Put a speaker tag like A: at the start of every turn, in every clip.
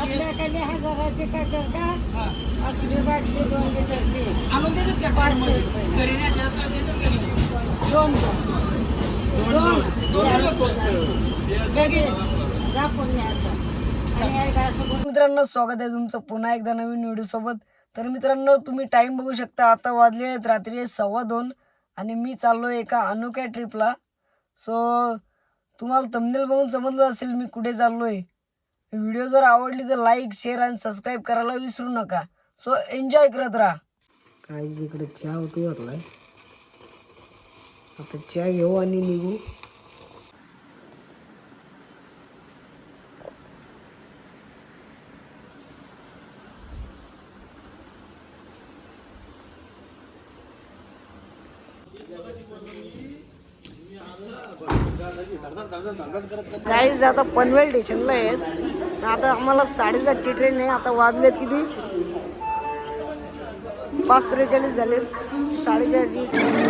A: आपल्याकडे हजाराचे कटर का
B: हा.
A: असली बाटली दोन लिटरची.
B: आणून देतात का
A: पाचशे
B: मध्ये?
A: रुपये.
B: घरी न्यायचे असतात देतात का नाही?
A: दोन दोन. दोन. झाकून न्यायचं. आणि एकदा असं
C: मित्रांनो स्वागत आहे तुमचं पुन्हा एकदा नवीन व्हिडिओ सोबत. तर मित्रांनो तुम्ही टाइम बघू शकता आता वाजले आहेत रात्री सव्वा दोन. आणि मी चाललोय एका अनोख्या ट्रिपला सो तुम्हाला तमनेल बघून समजलं असेल मी कुठे चाललोय. व्हिडिओ जर आवडली तर लाईक शेअर आणि सबस्क्राईब करायला विसरू नका. सो एन्जॉय करत राहा. काय इकडे चहा होतो घातलाय आता चहा घेऊ आणि निघू. काही आता पनवेल स्टेशनला आहेत. आता आम्हाला साडेसातची ट्रेन आहे. आता वाजलेत किती? पाच त्रेचाळीस झालेत. साडेचारची.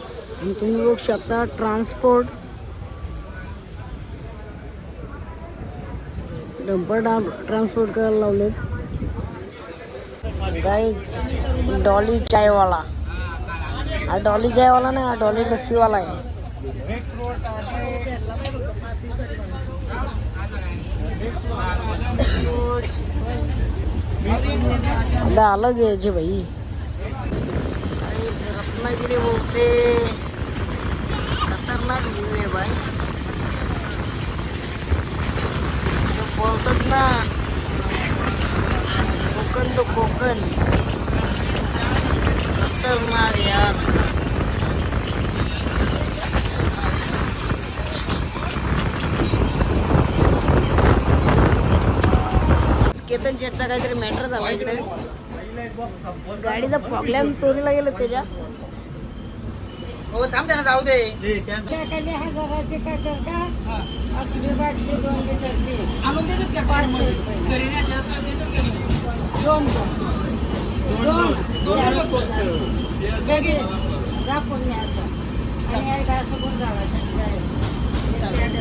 C: आणि तुम्ही बघू शकता ट्रान्सपोर्ट. डंपर ट्रान्सपोर्ट करायला लावलेत. गाईज डॉली चायवाला हा डॉली चायवाला नाही हा डॉली लस्सीवाला आहे. आता आलं घ्यायचे भाई. रत्नागिरी बोलते. खतरनाक व्ह्यू आहे बाई बोलतात ना कोकण तो कोकण. खतरनाक यार. केतन शेटचा काहीतरी मॅटर झाला इकडे. गाडीचा प्रॉब्लेम चोरीला गेलं त्याच्या.
B: हो थांब त्यांना जाऊ दे
A: आपल्याकडे हजाराचे कटर का
B: हा.
A: असली बाटली दोन लिटरची
B: आणून देतात का
A: पाचशे
B: मध्ये?
A: रुपये.
B: घरी न्यायचे असतात देतात का नाही?
A: दोन दोन दोन
B: दोन
A: जास्त
B: फक्त.
A: जास्त.
B: घ्या की.
A: झाकून न्यायचं आणि एकदा असं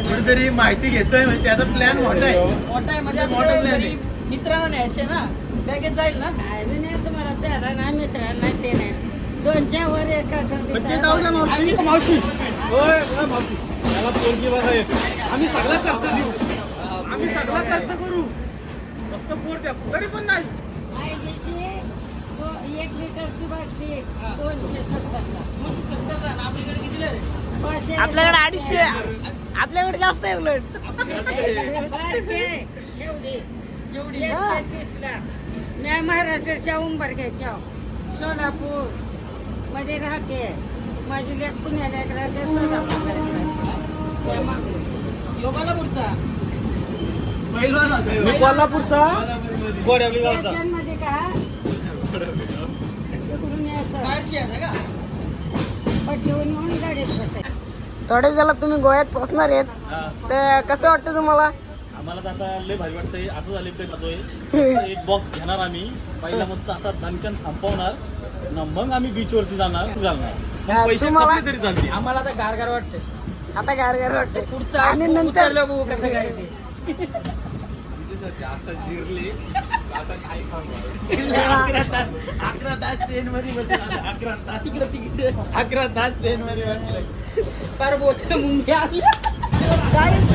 D: कुठेतरी माहिती घेतोय म्हणजे त्याचा प्लॅन मोठा आहे
B: मोठा आहे म्हणजे
D: मोठा
B: असं
D: plan
B: घरी
D: आहे.
B: मित्राला न्यायचे ना बॅगेत जाईल ना
A: काय बी नाही तुम्हाला प्यारा नाही मित्राला नाही ते नाही दोनच्या वर एक
D: मावशी. मावशी. होय होय, मावशी. त्याला पोरगी बघा एक. आम्ही सगळा खर्च देऊ. आम्ही सगळा खर्च करू. फक्त पोट द्या. तरी पण नाही.
A: एक लिटरची बाटली. दोनशे सत्तरला.
B: दोनशे सत्तर आपल्याकडे कितीला रे?
A: पाचशे
C: आपल्याकडे अडीचशे. आपल्याकडे जास्त आहे उलट.
A: बारके, एवढी. एवढी. एकशे तीसला. नाही महाराष्ट्राच्या उंबरग्याच्या. सोलापूर. मध्ये राहते. माझी लेक पुण्याला एक राहते सोलापूर
B: योगाला पुढचा.
D: मी कोल्हापूरचा? गोड्यावली गावचा
A: मध्ये का? तिकडून यायचं.
B: बाहेरची आहे का?
A: पटवून येऊन गाडीत बसायचं.
C: थोडे झाला तुम्ही गोव्यात पोहोचणार आहेत. तर कसं वाटतं तुम्हाला?
D: आम्हाला तर आता लय भारी वाटतंय. असं झालं तर जातोय. एक बॉक्स घेणार आम्ही. पहिला मस्त असा दणकन संपवणार. न मग आम्ही बीच वरती जाणार घालणार मग
C: हा,
D: पैसे
C: तुम्हाला-
D: कपडे तरी चालतील.
B: आम्हाला आता गारगार वाटते
C: आता गार गार वाटते
B: पुढचा
C: आणि नंतर
B: उतरलं बघू कसं काय ते.
D: अकरा तास अकरा तास ट्रेन मध्ये बसेल. आता. अकरा तास
B: तिकडे तिकडे
D: अकरा तास ट्रेन मध्ये बसले.
B: फार बोच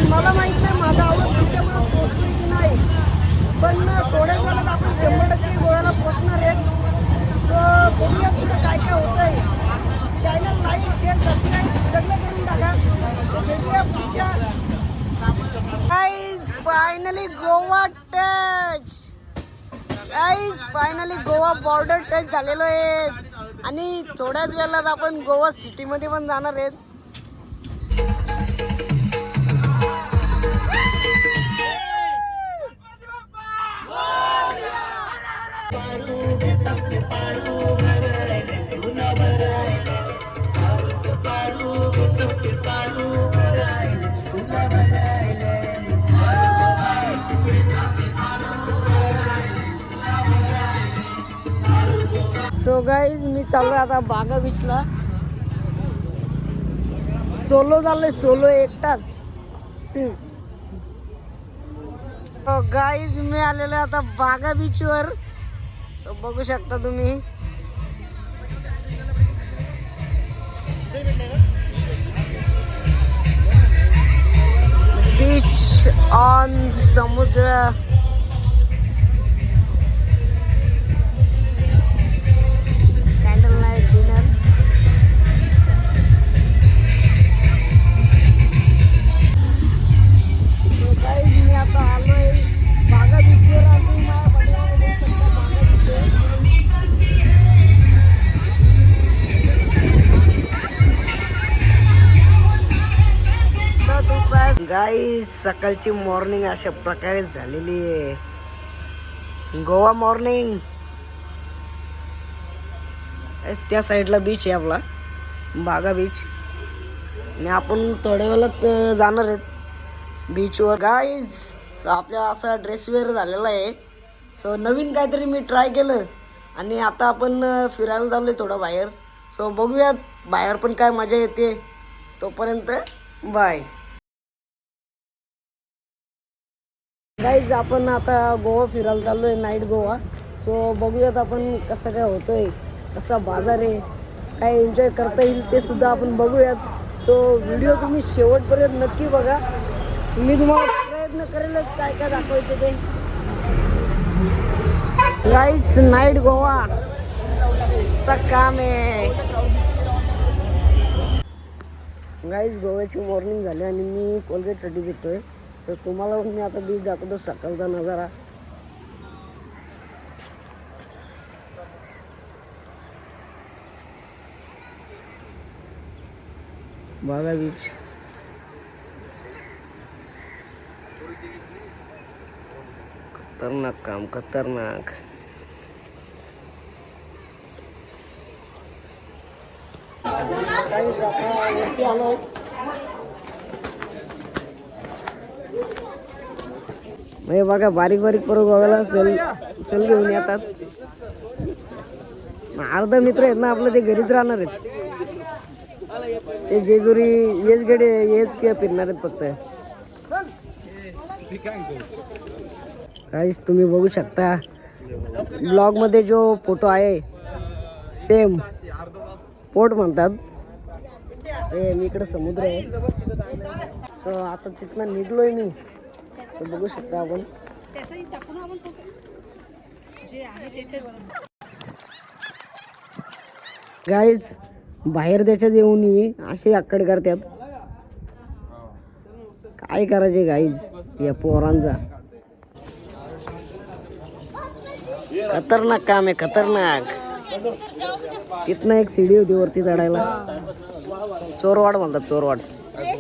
C: मला माहीत नाही आवाज तुमच्यापर्यंत पोहोचतोय की नाही पण थोड्याच वेळात आपण शंभर टक्के गोव्याला पोहोचणार आहेत सो बघूया कुठं काय काय होतंय चॅनल लाईक शेअर सबस्क्राईब सगळं करून टाका So, भेटूया finally Goa touch guys finally Goa border touch झालेलो आहे. आणि थोड्याच वेळात आपण गोवा सिटीमध्ये पण जाणार आहेत. सो गाईज मी चाललो आता बागा बीचला सोलो चाललोय सोलो एकटाच. गाईज मी आलेलो आता बागा बीचवर सो बघू शकता तुम्ही. बीच ऑन समुद्र. काही सकाळची मॉर्निंग अशा प्रकारे झालेली आहे. गोवा मॉर्निंग त्या साईडला बीच आहे आपला. बागा बीच आणि आपण थोड्या वेळात जाणार आहेत. बीचवर गाईज आपल्या असा ड्रेस वेअर झालेला आहे. सो नवीन काहीतरी मी ट्राय केलं. आणि आता आपण फिरायला चाललो आहे थोडं बाहेर. सो बघूयात बाहेर पण काय मजा येते. तोपर्यंत बाय गाईज आपण आता गोवा फिरायला चाललो आहे नाईट गोवा. सो बघूयात आपण कसं काय होतंय कसा बाजार आहे काय एन्जॉय करता येईल ते सुद्धा आपण बघूयात. सो व्हिडिओ तुम्ही शेवटपर्यंत नक्की बघा. मी तुम्हाला प्रयत्न करेलच काय काय दाखवायचं ते. Guys night Goa. सकाम काम आहे. गाईज गोव्याची मॉर्निंग झाली आणि मी कोलगेटसाठी घेतोय तर तुम्हाला मी आता बीच दाखवतो सकाळचा नजारा बागा बीच खतरनाक काम खतरनाक काहीच आता वरती आलोय म्हणजे बघा बारीक बारीक पोरं बघायला सेल सेल घेऊन येतात. अर्धा मित्र आहेत ना आपलं ते घरीच राहणार आहेत. ते जेजुरी येच गडे येच किंवा फिरणार आहेत फक्त. काहीच तुम्ही बघू शकता ब्लॉगमध्ये जो फोटो आहे सेम पोर्ट म्हणतात. ए मी इकडे समुद्र आहे. सो आता तिथनं निघलोय मी. तर बघू शकता आपण. गाईज बाहेर देशात येऊनही असे आकड करतात. काय करायचे गाईज या पोरांचा. खतरनाक काम आहे खतरनाक. तिथनं एक सीडी होती वरती चढायला. चोरवाड म्हणतात चोरवाड. Guys,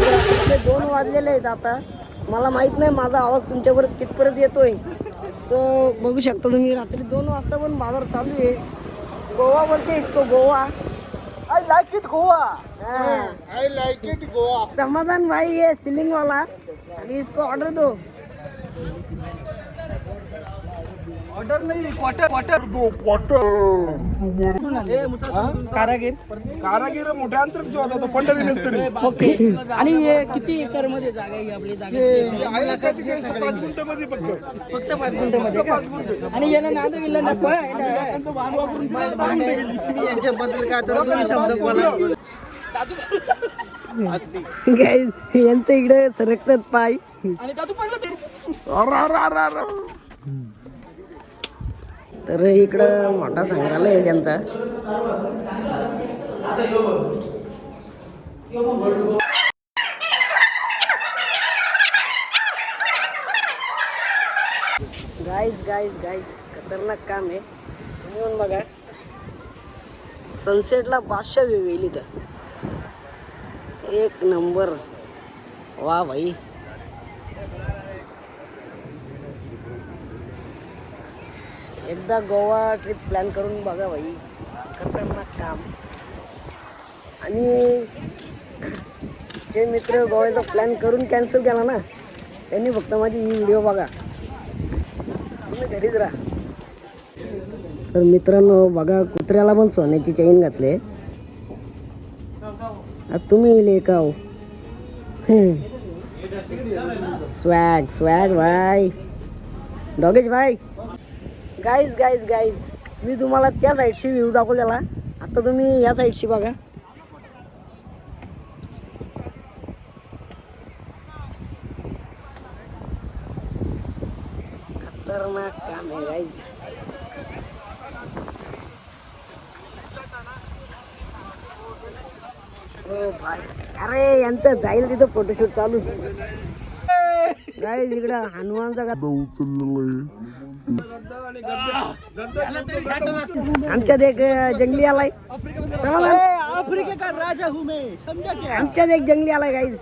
C: रात्रीचे दोन वाजलेले आहेत आता. मला माहीत नाही माझा आवाज तुमच्यापर्यंत कितपर्यंत येतोय. सो बघू शकता तुम्ही रात्री दोन वाजता पण बाजार चालू आहे. गोवा बोलते इसको Goa.
D: I like it Goa. I like it Goa.
C: Samadhan भाई ये सीलिंग वाला. आणि इसको ऑर्डर दो.
D: ऑर्डर नाही क्वार्टर क्वार्टर
B: कारागीर?
D: कारागीर मोठ्या अंतर होता पंढरी
B: ओके. आणि हे किती एकरमध्ये जागा आहे ही आपली जागा?
D: पाच गुंठ्यामध्ये फक्त.
B: फक्त पाच गुंठ्यामध्ये का? आणि याला नको
D: गुंठे.
C: यांच्याबद्दल काय तर दोन शब्द बोला. यांचं इकडे सरकतात पाय.
B: आणि दादू पडलं ते.
C: तर इकडं मोठा संग्रहालय आहे त्यांचा. गाईज गाईज गाईज खतरनाक काम आहे. तुम्ही येऊन बघा. सनसेटला बादशाह वेळ येईल इथं. एक नंबर वा भाई. एकदा गोवा ट्रिप प्लॅन करून बघा भाई खतरनाक काम. आणि जे मित्र गोव्याचा प्लॅन करून कॅन्सल केला ना त्यांनी फक्त माझी ही व्हिडिओ बघा. तुम्ही घरीच राहा. तर मित्रांनो बघा कुत्र्याला पण सोन्याची चैन घातली आता तुम्ही इले का हो स्वॅग स्वॅग भाई. डॉगेश भाई. गाईज गाईज गाईज मी तुम्हाला त्या साईडशी व्ह्यू दाखवलेला. आता तुम्ही या साईडशी बघा. खतरनाक काम आहे गाईज हो भाई. अरे यांचं जाईल तिथं फोटोशूट चालूच. गाईज इकडं हनुमानचा गा- आमच्यात एक जंगली आलाय.
B: आफ्रिका का राजा हूँ मैं समझा क्या
C: आमच्यात एक जंगली आलाय गाईज